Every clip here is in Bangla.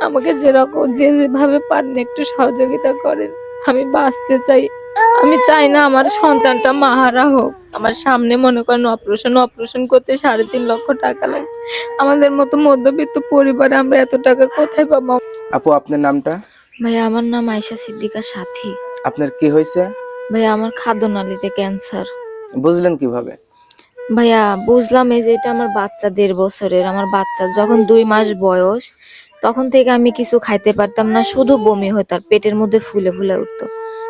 আমাকে যেরকম যে যেভাবে পারেন একটু সহযোগিতা করেন। আমি বাঁচতে চাই। আমি চাই না আমার সন্তানটা মাহারা হোক। আমার সামনে মনে করেন অপারেশন অপারেশন করতে সাড়ে তিন লক্ষ টাকা লাগে। আমাদের মতো মধ্যবিত্ত পরিবারে আমরা এত টাকা কোথায় পাবো? আপু আপনার নামটা? ভাইয়া আমার নাম আয়শা সিদ্দিকা সাথী। আপনার কি হয়েছে? ভাইয়া আমার খাদ্যনালীতে ক্যান্সার। বুঝলেন কীভাবে? ভাইয়া বুঝলাম এই যে এটা আমার বাচ্চা দেড় বছরের। আমার বাচ্চা যখন দুই মাস বয়স তখন থেকে আমি কিছু খাইতে পারতাম না শুধু বমি হতো আর পেটের মধ্যে ফুলে ফুলে উঠতো।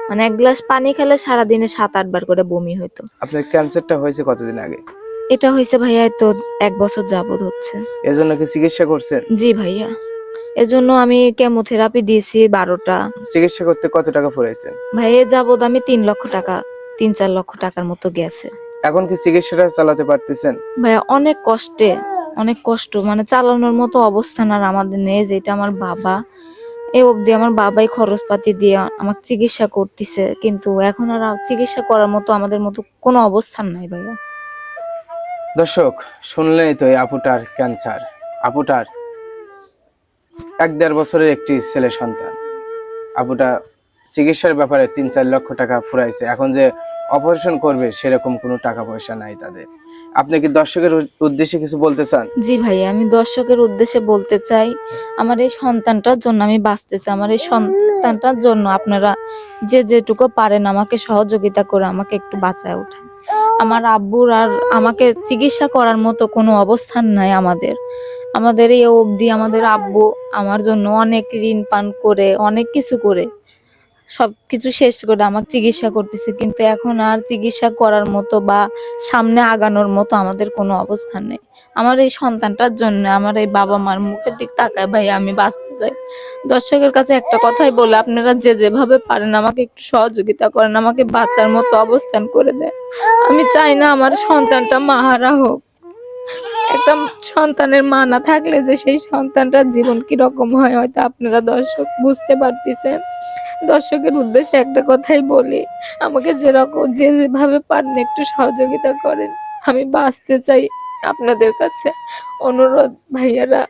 মানে এক গ্লাস পানি খেলে সারাদিনে সাত আটবার করে বমি হতো আপনার ক্যান্সারটা হয়েছে কতদিন আগে? এটা হয়েছে ভাইয়া তো এক বছর যাবত হচ্ছে। এজন্য কি চিকিৎসা করছেন? জি ভাইয়া। এজন্য আমি কেমোথেরাপি দিয়েছি বারোটা। চিকিৎসা করতে কত টাকা পড়েছেন ভাই এ যাবত আমি তিন লক্ষ টাকা তিন চার লক্ষ টাকার মতো গেছে। এখন কি চিকিৎসাটা চালাতে পারতেছেন? ভাইয়া অনেক কষ্টে। অনেক কষ্ট মানে চালানোর মতো অবস্থান আর আমাদের নেই যেটা আমার বাবা। এ অবধি আমার বাবাই খরচপাতি দিয়ে আমাকে চিকিৎসা করতেছে, কিন্তু এখন আর চিকিৎসা করার মতো আমাদের মতো কোনো অবস্থান নাই ভাইয়া। দর্শক, শুনলেই তো এই আপুটার ক্যান্সার। আপুটার এক দেড় বছরের একটি ছেলে সন্তান। আপুটা চিকিৎসার ব্যাপারে তিন চার লক্ষ টাকা ফুরাইছে। এখন যে অপারেশন করবে, সেরকম কোনো টাকা পয়সা নাই তাদের। আপনি কি দর্শকের উদ্দেশ্যে কিছু বলতে চান? জি ভাইয়া আমি দর্শকের উদ্দেশ্যে বলতে চাই, আমার এই সন্তানটার জন্য আমি বাঁচতে চাই। আমার এই সন্তানটার জন্য আপনারা যে যেটুকু পারেন আমাকে সহযোগিতা করে আমাকে একটু বাঁচায় ওঠেন আমার আব্বুর আর আমাকে চিকিৎসা করার মতো কোনো অবস্থান নাই আমাদের। আমাদের এই অবধি আমাদের আব্বু আমার জন্য অনেক ঋণ পান করে, অনেক কিছু করে। সবকিছু শেষ করে আমাকে চিকিৎসা করতেছে, কিন্তু এখন আর চিকিৎসা করার মতো বা সামনে আগানোর মতো আমাদের কোনো অবস্থান নেই। আমার এই সন্তানটার জন্য, আমার এই বাবা মার মুখের দিক তাকায়, ভাই, আমি বাঁচতে চাই। দর্শকের কাছে একটা কথাই বলে, আপনারা যে যেভাবে পারেন আমাকে একটু সহযোগিতা করেন, আমাকে বাঁচার মতো অবস্থান করে দেন। আমি চাই না আমার সন্তানটা মাহারা হোক। একটা সন্তানের মা না থাকলে যে সেই সন্তানটার জীবন কি রকম হয় হয়তো আপনারা দর্শক বুঝতে পারতেছেন। দর্শকের উদ্দেশ্যে একটা কথাই বলি আমাকে যেরকম যে যেভাবে পারেন একটু সহযোগিতা করেন। আমি বাঁচতে চাই আপনাদের কাছে। অনুরোধ ভাইয়ারা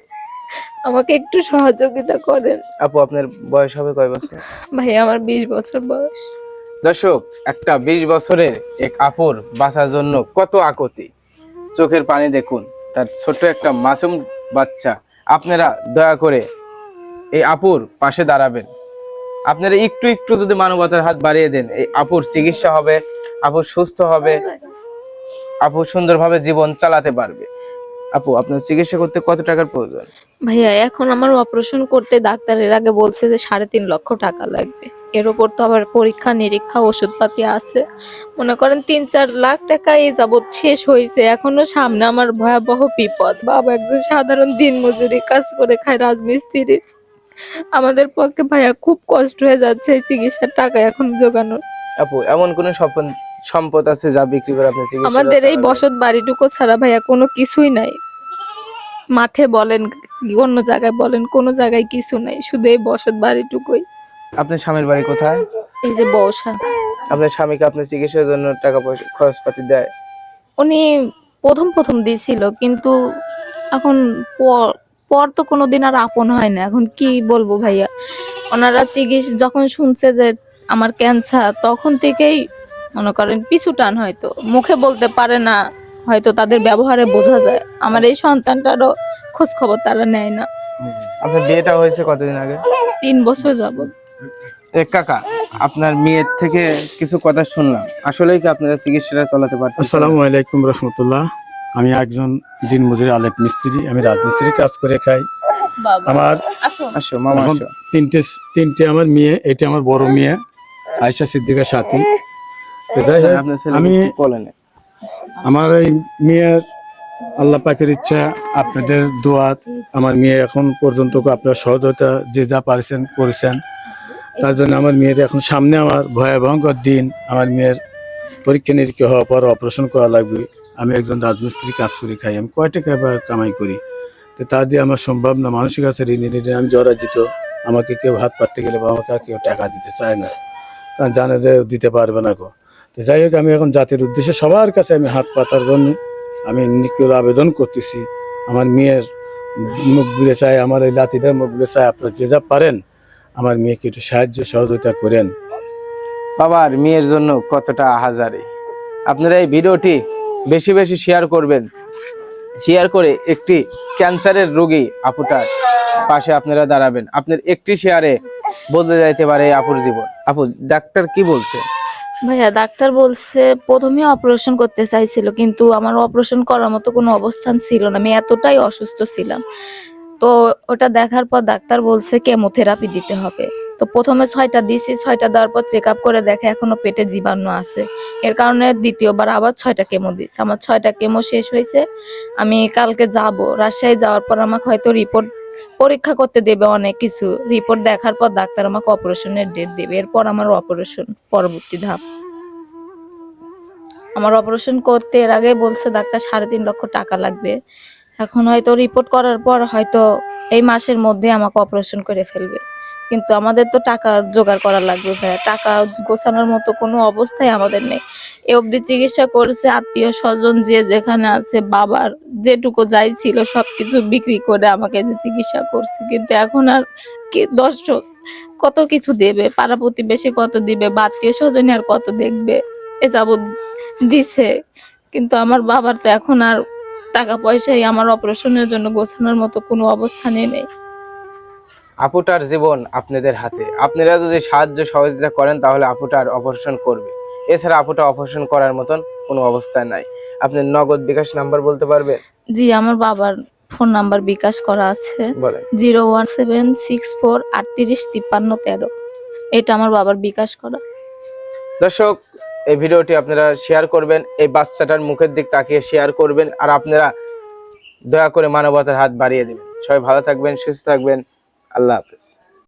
আমাকে একটু সহযোগিতা করেন। আপু আপনার বয়স হবে কয় বছর? ভাই আমার বিশ বছর বয়স। দর্শক একটা বিশ বছরের এক আপুর বাঁচার জন্য কত আকতি। চোখের পানি দেখুন। তার ছোট্ট একটা মাসুম বাচ্চা। আপনারা দয়া করে এই আপুর পাশে দাঁড়াবেন। আপনারা একটু একটু যদি মানবতার হাত বাড়িয়ে দেন এই আপুর চিকিৎসা হবে আপুর সুস্থ হবে আপু সুন্দরভাবে জীবন চালাতে পারবে। আপু আপনার চিকিৎসা করতে কত টাকার প্রয়োজন? ভাইয়া এখন আমার অপারেশন করতে ডাক্তারের আগে বলছে যে সাড়ে তিন লক্ষ টাকা লাগবে। এর উপর তো আবার পরীক্ষা নিরীক্ষা ওষুধপাতি আছে। মনে করেন তিন চার লাখ টাকা এই যাবৎ শেষ হয়েছে। এখনও সামনে আমার ভয়াবহ বিপদ। বাবা একজন সাধারণ দিনমজুরি কাজ করে খায় রাজমিস্ত্রির আমাদের পক্ষে ভাইয়া খুব কষ্ট হয়ে যাচ্ছে এই চিকিৎসার টাকা এখন জোগানোর। আপু এমন কোন সম্পদ সম্পদ আছে যা বিক্রি করে আপনি আমাদের এই বসত বাড়িটুকু ছাড়া ভাইয়া কোনো কিছুই নাই। মাঠে বলেন অন্য জায়গায় বলেন কোনো জায়গায় কিছু নাই শুধু এই বসত বাড়িটুকুই। আপনার স্বামীর বাড়ি কোথায়? এই যে বর্ষা আপনার স্বামীকে আপনার চিকিৎসার জন্য টাকা পয়সা খরচপাতি দেয়? উনি প্রথম প্রথম দিছিল কিন্তু এখন পর পর তো কোনোদিন আর আপন হয় না। এখন কি বলব ভাইয়া? ওনারা চিকিৎসা যখন শুনছে যে আমার ক্যান্সার তখন থেকেই মনে করেন পিছু টান হয়তো। মুখে বলতে পারে না হয়তো তাদের ব্যবহারে বোঝা যায়। আমার এই সন্তানটারও খোঁজ খবর তারা নেয় না। আপনার বিয়েটা হয়েছে কতদিন আগে? তিন বছর যাবত এ কাকা আপনার মেয়ের থেকে কিছু কথা শুনলাম। আসলেই কি আপনারা চিকিৎসাটা চালাতে পারতেন? আসসালামু আলাইকুম রহমতুল্লাহ। আমি একজন দিনমজুরি আলেপ মিস্ত্রি। আমি রাজমিস্ত্রি কাজ করে খাই। আমার আসো। মামা আসো। তিনটে তিনটে আমার মেয়ে এটা আমার বড় মেয়ে আয়সা সিদ্দিকার সাথী। যাই হোক, আমি আমার এই মেয়ের আল্লাহ পাকের ইচ্ছা আপনাদের দোয়াত আমার মেয়ে এখন পর্যন্ত আপনার সহযোগিতা যে যা পারছেন করেছেন তার জন্য আমার মেয়ের এখন সামনে আমার ভয়াবহকর দিন আমার মেয়ের পরীক্ষা নিরীক্ষা হওয়ার পর অপারেশন করা লাগবে আমি একজন রাজমিস্ত্রি কাজ করি খাই আমি কয় টাকা কামাই করি। তো তা দিয়ে আমার সম্ভব না মানুষের কাছে ঋণ ঋণে আমি জরাজিত আমাকে কেউ হাত পাততে গেলে বা আমাকে আর কেউ টাকা দিতে চায় না কারণ জানে যে দিতে পারবে না গো। তো যাই হোক, আমি এখন জাতির উদ্দেশ্যে সবার কাছে আমি হাত পাতার জন্য আমি নিকুল আবেদন করতেছি। আমার মেয়ের মুখ বুলে চাই, আমার এই লাতিটার মুখ বুলে চাই, আপনারা যে যা পারেন, আমার মেয়েকে একটু সাহায্য সহযোগিতা করেন। বাবার মেয়ের জন্য কতটা হাজারে? আপনারা এই ভিডিওটি বেশি বেশি শেয়ার করবেন। শেয়ার করে একটি ক্যান্সারের রোগী আপুটার পাশে আপনারা দাঁড়াবেন। আপনার একটি শেয়ারে বদলে যাইতে পারে আপুর জীবন। আপু, ডাক্তার কি বলছে? ভাইয়া, ডাক্তার বলছে প্রথমে অপারেশন করতে চাইছিল, কিন্তু আমার অপারেশন করার মতো কোনো অবস্থান ছিল না। আমি এতটাই অসুস্থ ছিলাম। তো ওটা দেখার পর ডাক্তার বলছে কেমোথেরাপি দিতে হবে। তো প্রথমে ছয়টা দিছি, ছয়টা দেওয়ার পর চেক আপ করে দেখে এখনও পেটে জীবাণু আছে। এর কারণে দ্বিতীয়বার আবার ছয়টা কেমো দিছে। আমার ছয়টা কেমো শেষ হয়েছে। আমি কালকে যাব। রাজশাহী যাওয়ার পর আমাকে হয়তো রিপোর্ট পরীক্ষা করতে দেবে অনেক কিছু। রিপোর্ট দেখার পর ডাক্তার আমাকে অপারেশনের ডেট দেবে। এরপর আমার অপারেশন পরবর্তী ধাপ। আমার অপারেশন করতে এর আগে বলছে ডাক্তার, সাড়ে তিন লক্ষ টাকা লাগবে। এখন হয়তো রিপোর্ট করার পর হয়তো এই মাসের মধ্যে আমাকে অপারেশন করে ফেলবে। কিন্তু আমাদের তো টাকা জোগাড় করা লাগবে ভাইয়া। টাকা গোছানোর মতো কোনো অবস্থায় আমাদের নেই। এ অবধি চিকিৎসা করেছে আত্মীয় স্বজন, যে যেখানে আছে, বাবার যেটুকু যাই ছিল সবকিছু বিক্রি করে আমাকে যে চিকিৎসা করছে। কিন্তু এখন আর কি দর্শক কত কিছু দেবে? পাড়া প্রতিবেশী কত দিবে? বা আত্মীয় স্বজন আর কত দেখবে? এ যাবৎ দিছে। কিন্তু আমার বাবার তো এখন আর টাকা পয়সাই আমার অপারেশনের জন্য গোছানোর মতো কোনো অবস্থানে নেই। আপুটার জীবন আপনাদের হাতে। আপনারা যদি সাহায্য সহযোগিতা করেন তাহলে আপুটার অপারেশন করবে। এছাড়া আপুটা অপারেশন করার মতন কোনো অবস্থা নাই। আপনি নগদ বিকাশ নাম্বার বলতে পারবেন? জি আমার বাবার ফোন নাম্বার বিকাশ করা আছে। বলেন। Zero one seven six four আটত্রিশ তিপ্পান্ন তেরো। এটা আমার বাবার বিকাশ করা। দর্শক এই ভিডিওটি আপনারা শেয়ার করবেন এই বাচ্চাটার মুখের দিক তাকিয়ে শেয়ার করবেন আর আপনারা দয়া করে মানবতার হাত বাড়িয়ে দেবেন। সবাই ভালো থাকবেন সুস্থ থাকবেন। আল্লাহ হাফেজ।